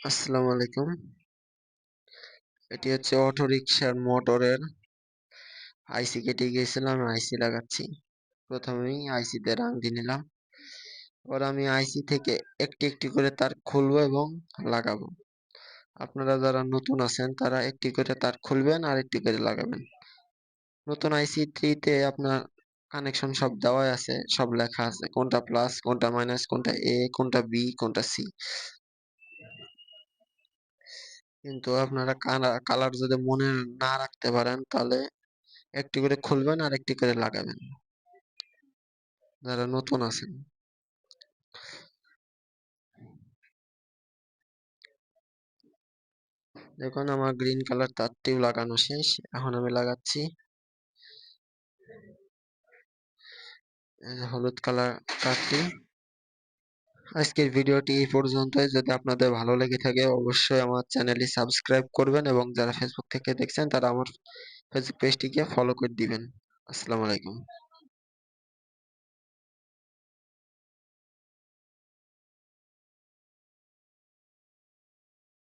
আসসালামু আলাইকুম। এটি হচ্ছে অটো রিক্সার মোটরের আইসি কেটে গিয়েছিলাম আইসি লাগাচ্ছি। প্রথমেই আইসিতে রাং দিয়ে নিলাম। এবার আমি আইসি থেকে একটি একটি করে তার খুলবো এবং লাগাবো। আপনারা যারা নতুন আছেন, তারা একটি করে তার খুলবেন আর একটি করে লাগাবেন। নতুন আইসি থ্রিতে আপনার কানেকশন সব দেওয়াই আছে, সব লেখা আছে। কোনটা প্লাস, কোনটা মাইনাস, কোনটা এ, কোনটা বি, কোনটা সি। কিন্তু আপনারা কালার যদি মনে না রাখতে পারেন, তাহলে একটি করে খুলবেন আর একটি করে লাগাবেন। যারা নতুন আছেন। দেখুন, আমার গ্রিন কালার তারটিও লাগানো শেষ। এখন আমি লাগাচ্ছি। হলুদ কালার তারটি। আজকের ভিডিওটি এই পর্যন্তই। যদি আপনাদের ভালো লেগে থাকে, অবশ্যই আমার চ্যানেলটি সাবস্ক্রাইব করবেন এবং যারা ফেসবুক থেকে দেখছেন, তারা আমার ফেসবুক পেজটিকে ফলো করে দিবেন। আসসালামু আলাইকুম।